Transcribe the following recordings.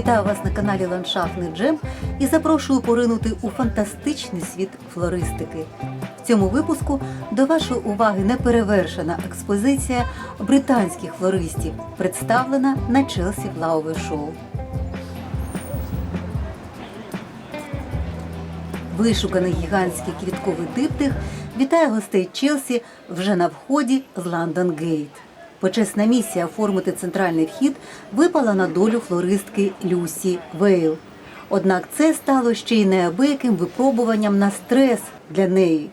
Вітаю вас на каналі Ландшафтний Джем і запрошую поринути у фантастичний світ флористики. В цьому випуску до вашої уваги неперевершена експозиція британських флористів, представлена на Челсі Флауер Шоу. Вишуканий гігантський квітковий диптих вітає гостей Челсі вже на вході з Лондон Гейт. Почесна місія оформити центральний вхід випала на долю флористки Люсі Вейл. Однак це стало ще й неабияким випробуванням на стрес для неї.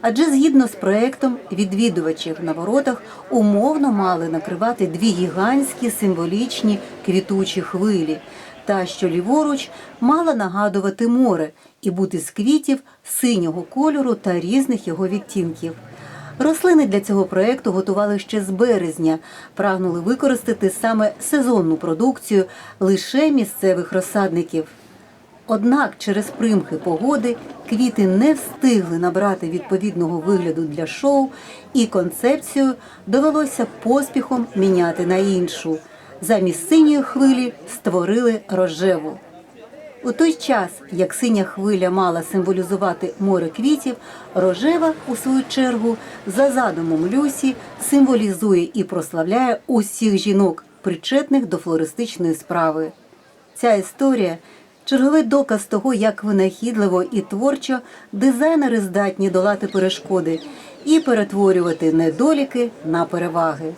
Адже згідно з проектом відвідувачів на воротах умовно мали накривати дві гігантські символічні квітучі хвилі, та що ліворуч мала нагадувати море і бути з квітів синього кольору та різних його відтінків. Рослини для цього проекту готували ще з березня, прагнули використати саме сезонну продукцію лише місцевих розсадників. Однак через примхи погоди квіти не встигли набрати відповідного вигляду для шоу, і концепцію довелося поспіхом міняти на іншу. Замість синьої хвилі створили рожеву. У той час, як синя хвиля мала символізувати море квітів, рожева, у свою чергу, за задумом Люсі, символізує і прославляє усіх жінок, причетних до флористичної справи. Ця історія черговий доказ того, як винахідливо і творчо дизайнери здатні долати перешкоди і перетворювати недоліки на переваги.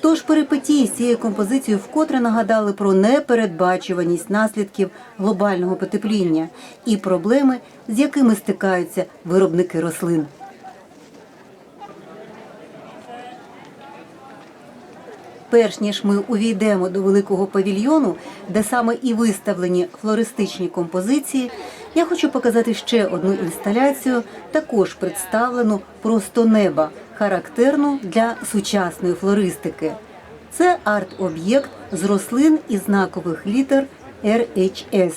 Тож перипетії з цією композицією вкотре нагадали про непередбачуваність наслідків глобального потепління і проблеми, з якими стикаються виробники рослин. Перш ніж ми увійдемо до великого павільйону, де саме і виставлені флористичні композиції, я хочу показати ще одну інсталяцію, також представлену просто неба, характерну для сучасної флористики. Це арт-об'єкт з рослин і знакових літер RHS,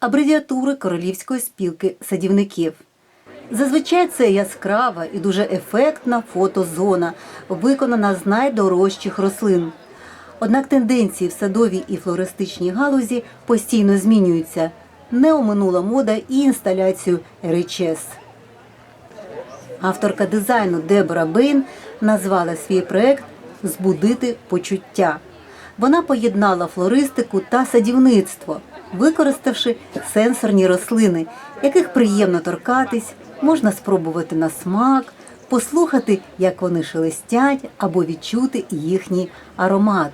абревіатури Королівської спілки садівників. Зазвичай це яскрава і дуже ефектна фотозона, виконана з найдорожчих рослин. Однак тенденції в садовій і флористичній галузі постійно змінюються. Не оминула мода і інсталяцію RHS. Авторка дизайну Дебора Бейн назвала свій проект Збудити почуття. Вона поєднала флористику та садівництво, використавши сенсорні рослини, яких приємно торкатись, можна спробувати на смак, послухати, як вони шелестять, або відчути їхній аромат.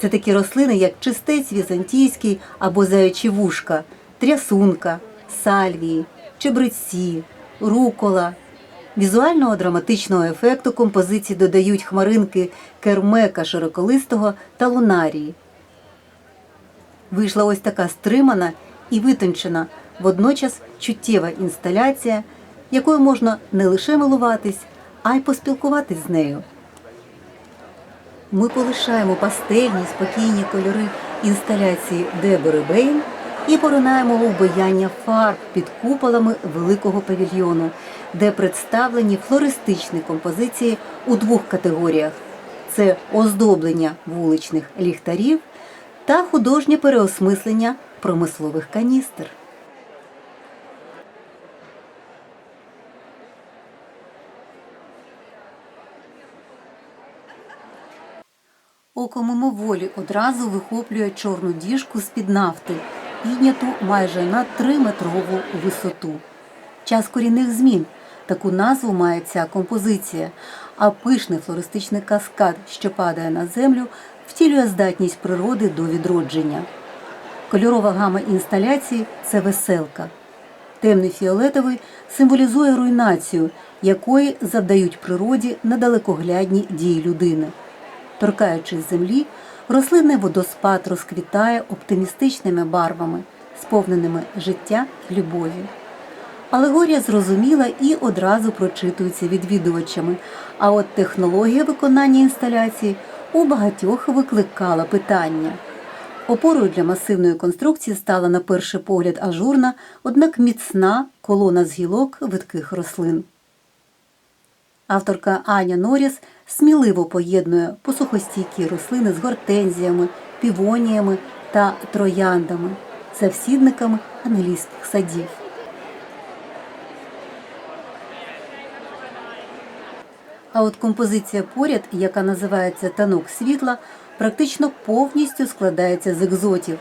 Це такі рослини, як чистець візантійський або заячі вушка, трясунка, сальвії, чебреці, рукола. Візуального драматичного ефекту композиції додають хмаринки кермека широколистого та лунарії. Вийшла ось така стримана і витончена, водночас чуттєва інсталяція, якою можна не лише милуватись, а й поспілкуватись з нею. Ми полишаємо пастельні спокійні кольори інсталяції Дебори Бейн і поринаємо в обаяння фарб під куполами великого павільйону, де представлені флористичні композиції у двох категоріях: це оздоблення вуличних ліхтарів та художнє переосмислення промислових каністр. Око мимоволі одразу вихоплює чорну діжку з-під нафти, підняту майже на 3-метрову висоту. Час корінних змін. Таку назву має ця композиція, а пишний флористичний каскад, що падає на землю, втілює здатність природи до відродження. Кольорова гама інсталяції це веселка. Темний фіолетовий символізує руйнацію, якої завдають природі недалекоглядні дії людини. Торкаючись землі, рослинний водоспад розквітає оптимістичними барвами, сповненими життя і любові. Алегорія зрозуміла і одразу прочитується відвідувачами. А от технологія виконання інсталяції у багатьох викликала питання. Опорою для масивної конструкції стала на перший погляд ажурна, однак міцна колона з гілок видких рослин. Авторка Аня Норіс сміливо поєднує посухостійкі рослини з гортензіями, півоніями та трояндами, завсідниками англійських садів. А от композиція поряд, яка називається Танок світла, практично повністю складається з екзотів,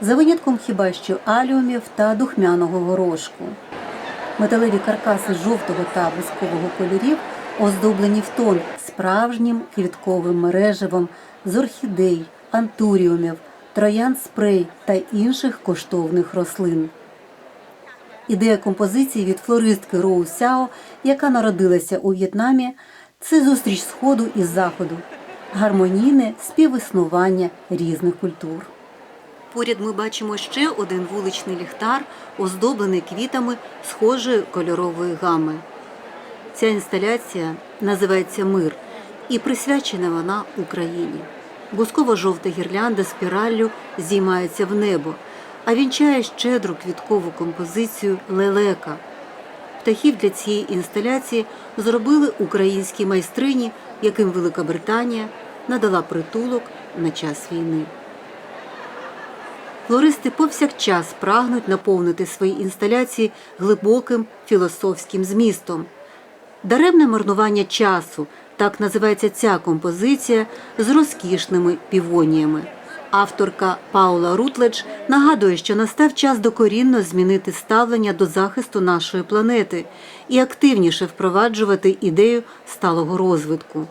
за винятком хіба що аліумів та духмяного горошку. Металеві каркаси жовтого та вискового кольорів оздоблені в тон справжнім квітковим мереживом з орхідей, антуріумів, троян спрей та інших коштовних рослин. Ідея композиції від флористки Роу Сяо, яка народилася у В'єтнамі, це зустріч сходу і заходу, гармонійне співіснування різних культур. Поряд ми бачимо ще один вуличний ліхтар, оздоблений квітами схожої кольорової гами. Ця інсталяція називається Мир і присвячена вона Україні. Бусково-жовта гірлянда спіраллю здіймається в небо, а вінчає щедру квіткову композицію лелека. Птахів для цієї інсталяції зробили українські майстрині, яким Велика Британія надала притулок на час війни. Флористи повсякчас прагнуть наповнити свої інсталяції глибоким філософським змістом. Даремне марнування часу так називається ця композиція з розкішними півоніями. Авторка Паула Рутледж нагадує, що настав час докорінно змінити ставлення до захисту нашої планети і активніше впроваджувати ідею сталого розвитку.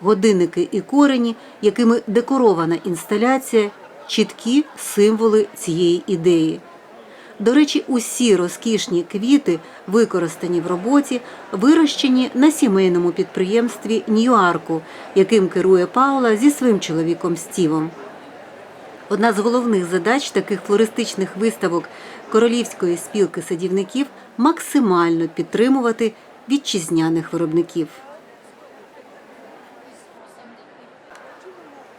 Годинники і корені, якими декорована інсталяція, чіткі символи цієї ідеї. До речі, усі розкішні квіти, використані в роботі, вирощені на сімейному підприємстві Ньюарку, яким керує Паула зі своїм чоловіком Стівом. Одна з головних задач таких флористичних виставок Королівської спілки садівників максимально підтримувати вітчизняних виробників.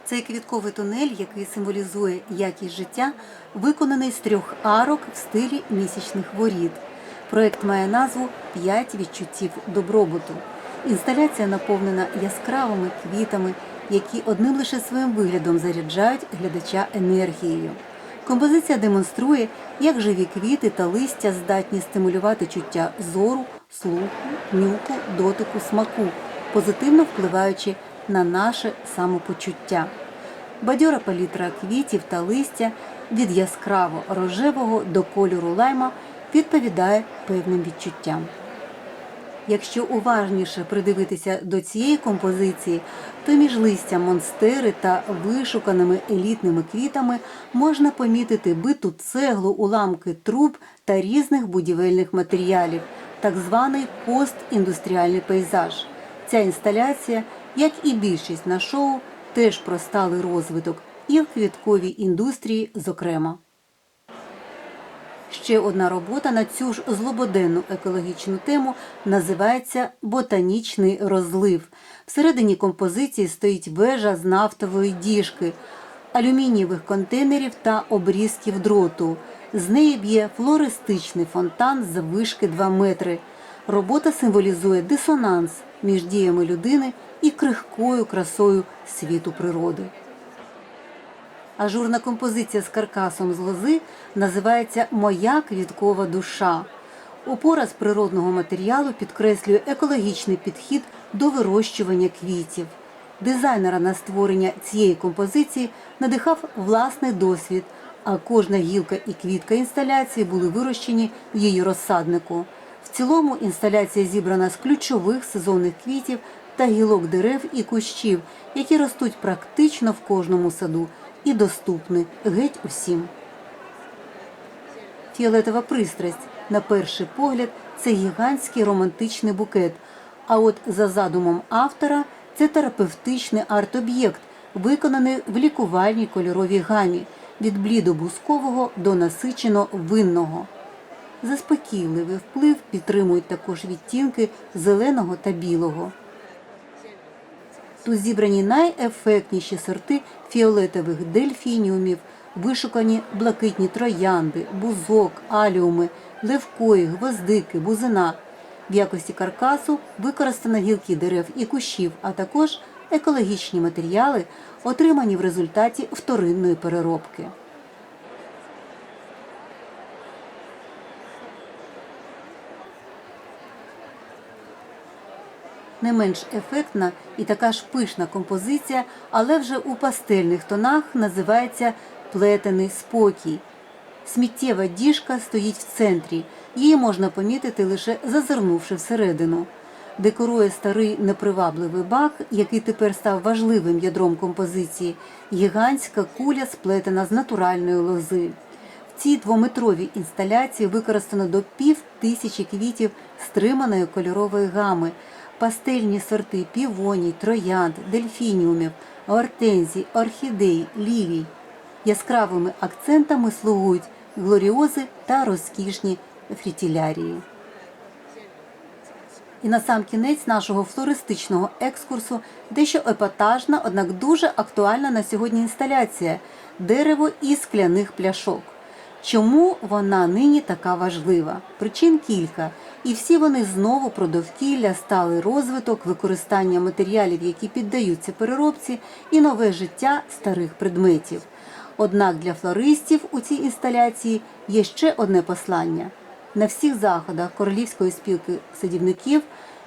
Цей квітковий тунель, який символізує якість життя, виконаний з трьох арок в стилі місячних воріт. Проект має назву П'ять відчуттів добробуту. Інсталяція наповнена яскравими квітами, які одним лише своїм виглядом заряджають глядача енергією. Композиція демонструє, як живі квіти та листя здатні стимулювати чуття зору, слуху, нюху, дотику, смаку, позитивно впливаючи на наше самопочуття. Бадьора палітра квітів та листя від яскраво рожевого до кольору лайма відповідає певним відчуттям. Якщо уважніше придивитися до цієї композиції, то між листям монстери та вишуканими елітними квітами можна помітити биту цеглу, уламки труб та різних будівельних матеріалів, так званий постіндустріальний пейзаж. Ця інсталяція, як і більшість на шоу, теж про сталий розвиток і в квітковій індустрії, зокрема. Ще одна робота на цю ж злободенну екологічну тему називається Ботанічний розлив. Всередині композиції стоїть вежа з нафтової діжки, алюмінієвих контейнерів та обрізків дроту. З неї б'є флористичний фонтан заввишки 2 метри. Робота символізує дисонанс між діями людини і крихкою красою світу природи. Ажурна композиція з каркасом з лози називається Моя квіткова душа. Опора з природного матеріалу підкреслює екологічний підхід до вирощування квітів. Дизайнера на створення цієї композиції надихав власний досвід, а кожна гілка і квітка інсталяції були вирощені в її розсаднику. В цілому інсталяція зібрана з ключових сезонних квітів та гілок дерев і кущів, які ростуть практично в кожному саду і доступні геть усім. Фіолетова пристрасть, на перший погляд, це гігантський романтичний букет. А от за задумом автора це терапевтичний арт-об'єкт, виконаний в лікувальній кольоровій гамі від блідо-бускового до насичено винного. Заспокійливий вплив підтримують також відтінки зеленого та білого. Тут зібрані найефектніші сорти фіолетових дельфініумів, вишукані блакитні троянди, бузок, аліуми, левкої, гвоздики, бузина. В якості каркасу використано гілки дерев і кущів, а також екологічні матеріали, отримані в результаті вторинної переробки. Не менш ефектна і така ж пишна композиція, але вже у пастельних тонах називається плетений спокій. Сміттєва діжка стоїть в центрі. Її можна помітити лише зазирнувши всередину. Декорує старий непривабливий бак, який тепер став важливим ядром композиції, гігантська куля, сплетена з натуральної лози. В цій двометровій інсталяції використано до пів тисячі квітів стриманої кольорової гами, пастельні сорти півоній, троянд, дельфініумів, гортензій, орхідей, лілій. Яскравими акцентами слугують глоріози та розкішні фрітілярії. І на сам кінець нашого флористичного екскурсу дещо епатажна, однак дуже актуальна на сьогодні інсталяція дерево із скляних пляшок. Чому вона нині така важлива? Причин кілька, і всі вони знову про довкілля, сталий розвиток, використання матеріалів, які піддаються переробці, і нове життя старих предметів. Однак для флористів у цій інсталяції є ще одне послання. На всіх заходах Королівської спілки садівників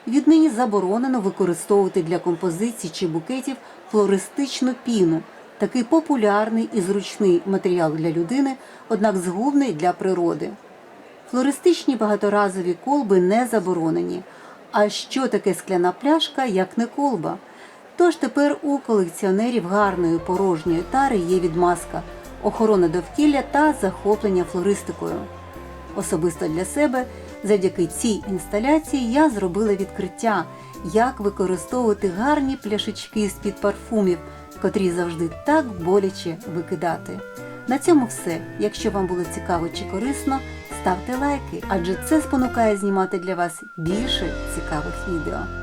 віднині заборонено використовувати для композицій чи букетів флористичну піну, такий популярний і зручний матеріал для людини, однак згубний для природи. Флористичні багаторазові колби не заборонені. А що таке скляна пляшка, як не колба? Тож тепер у колекціонерів гарної порожньої тари є відмазка, охорона довкілля та захоплення флористикою. Особисто для себе, завдяки цій інсталяції, я зробила відкриття, як використовувати гарні пляшечки з-під парфумів, котрі завжди так боляче викидати. На цьому все. Якщо вам було цікаво чи корисно, ставте лайки, адже це спонукає знімати для вас більше цікавих відео.